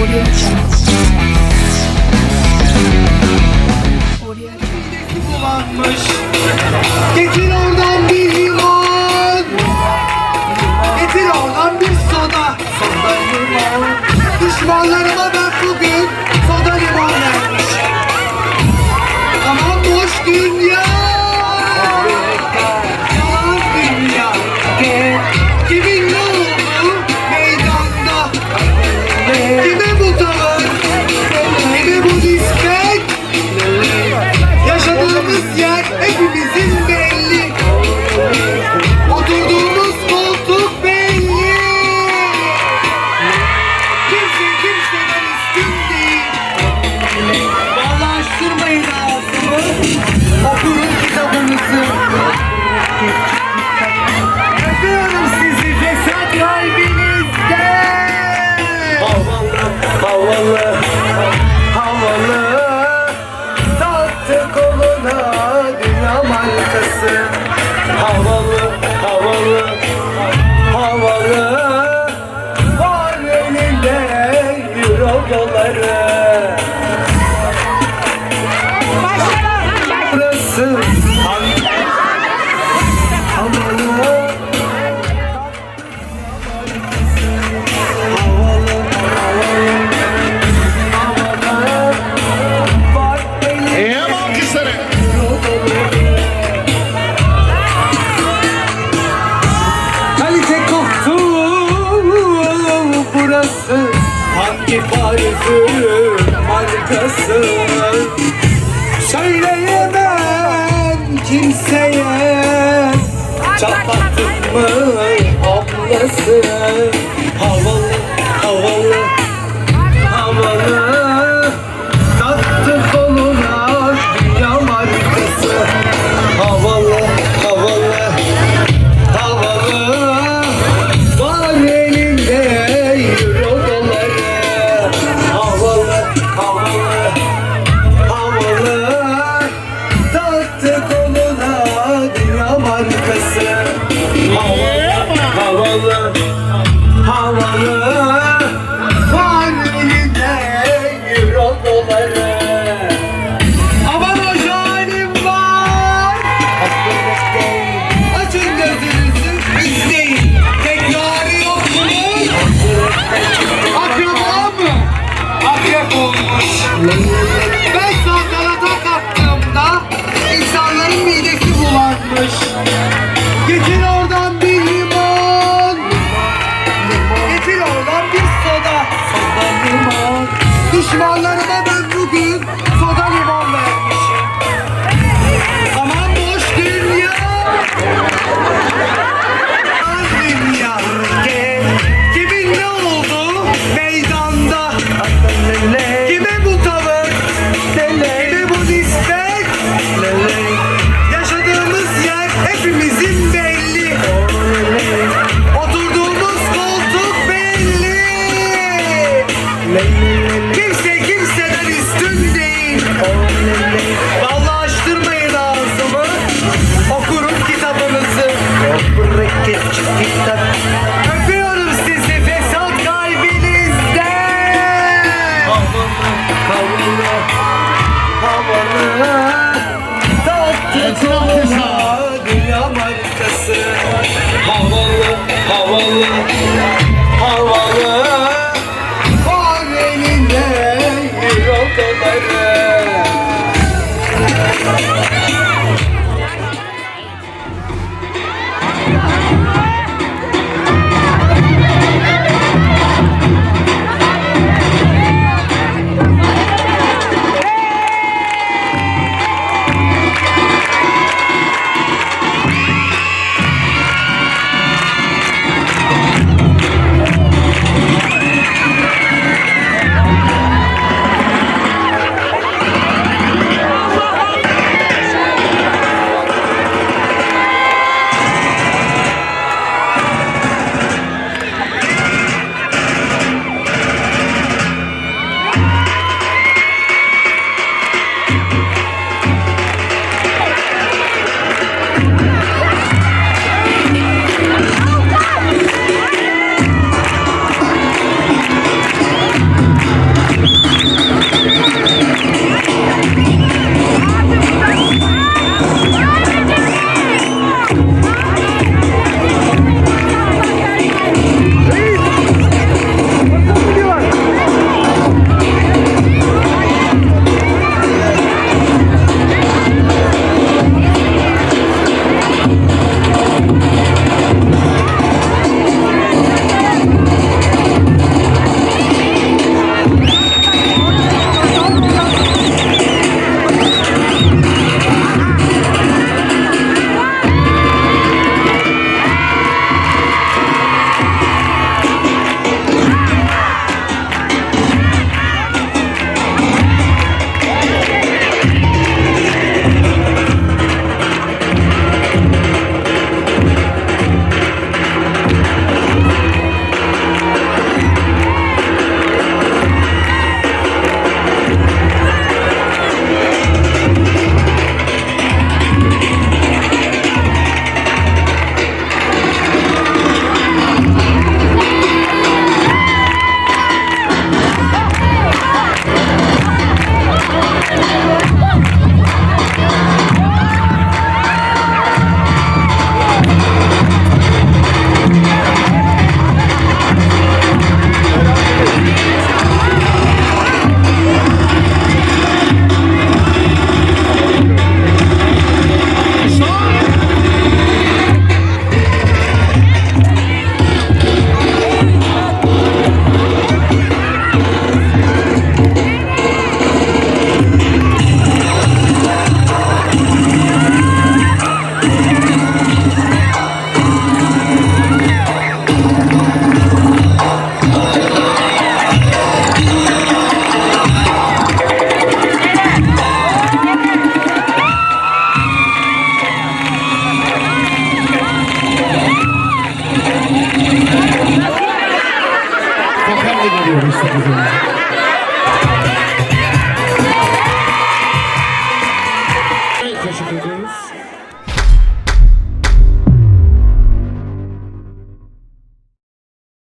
Audio Jungle. Audio Jungle. Getir oradan bir はい yaşasın Söyleyemem kimseye. Çatlattın mı? Ablasın Ben soğuklarada kalktığımda insanların midesi bulanmış. Getir oradan bir limon. Getir oradan bir soda. Soda limon. Düşmanlarıma ben bugün lately Tokarla geliyor işte bizim.